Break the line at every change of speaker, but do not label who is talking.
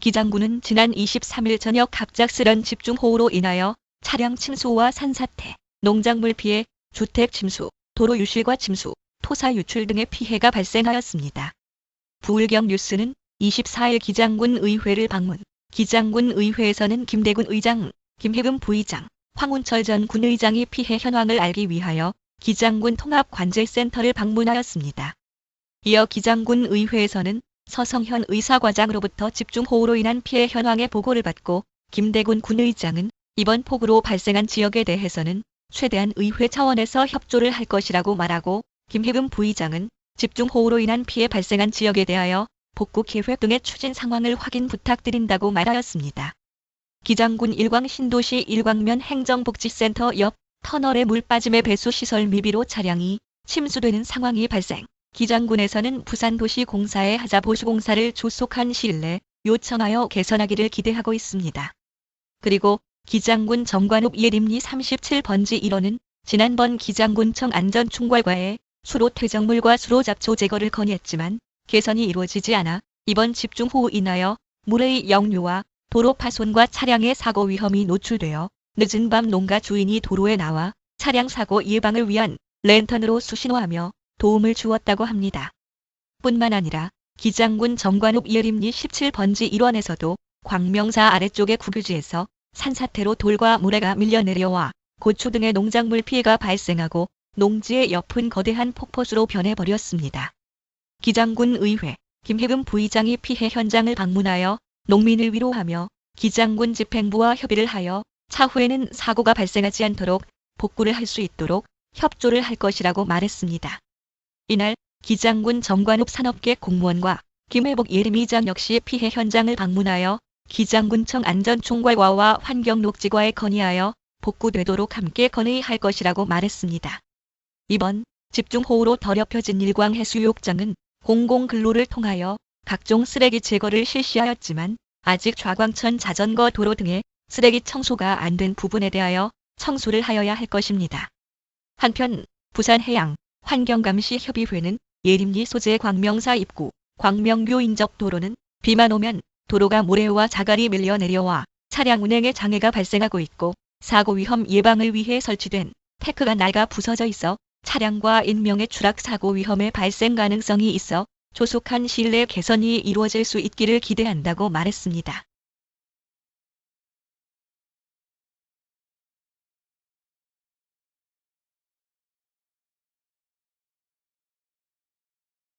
기 장군은 지난 23일 저녁 갑작스런 집중호우로 인하여 차량 침수와 산사태, 농작물 피해, 주택 침수, 도로 유실과 침수, 토사 유출 등의 피해가 발생하였습니다. 부울경 뉴스는 24일 기장군 의회를 방문, 기장군 의회에서는 김대군 의장, 김혜금 부의장, 황운철 전 군의장이 피해 현황을 알기 위하여 기장군 통합관제센터를 방문하였습니다. 이어 기장군 의회에서는 서성현 의사과장으로부터 집중호우로 인한 피해 현황의 보고를 받고 김대군 군의장은 이번 폭우로 발생한 지역에 대해서는 최대한 의회 차원에서 협조를 할 것이라고 말하고 김혜금 부의장은 집중호우로 인한 피해 발생한 지역에 대하여 복구 계획 등의 추진 상황을 확인 부탁드린다고 말하였습니다. 기장군 일광 신도시 일광면 행정복지센터 옆 터널에 물 빠짐의 배수 시설 미비로 차량이 침수되는 상황이 발생. 기장군에서는 부산도시공사의 하자 보수공사를 조속한 시일 내 요청하여 개선하기를 기대하고 있습니다. 그리고 기장군 정관읍 예림리 37번지 1호는 지난번 기장군청 안전총괄과에 수로 퇴적물과 수로 잡초 제거를 건의했지만 개선이 이루어지지 않아 이번 집중호우 인하여 물의 역류와 도로 파손과 차량의 사고 위험이 노출되어 늦은 밤 농가 주인이 도로에 나와 차량 사고 예방을 위한 랜턴으로 수신호하며 도움을 주었다고 합니다. 뿐만 아니라 기장군 정관읍 예림리 17번지 1원에서도 광명사 아래쪽의 국유지에서 산사태로 돌과 모래가 밀려 내려와 고추 등의 농작물 피해가 발생하고 농지의 옆은 거대한 폭포수로 변해버렸습니다. 기장군 의회 김혜금 부의장이 피해 현장을 방문하여 농민을 위로하며 기장군 집행부와 협의를 하여 차후에는 사고가 발생하지 않도록 복구를 할 수 있도록 협조를 할 것이라고 말했습니다. 이날 기장군 정관읍 산업계 공무원과 김회복 예림이장 역시 피해 현장을 방문하여 기장군청 안전총괄과와 환경녹지과에 건의하여 복구되도록 함께 건의할 것이라고 말했습니다. 이번 집중호우로 더럽혀진 일광 해수욕장은 공공근로를 통하여 각종 쓰레기 제거를 실시하였지만 아직 좌광천 자전거 도로 등의 쓰레기 청소가 안 된 부분에 대하여 청소를 하여야 할 것입니다. 한편 부산해양 환경감시협의회는 예림리 소재 광명사 입구 광명교 인접 도로는 비만 오면 도로가 모래와 자갈이 밀려 내려와 차량 운행에 장애가 발생하고 있고 사고 위험 예방을 위해 설치된 테크가 낡아 부서져 있어 차량과 인명의 추락 사고 위험의 발생 가능성이 있어 조속한 시일 내 개선이 이루어질 수 있기를 기대한다고 말했습니다.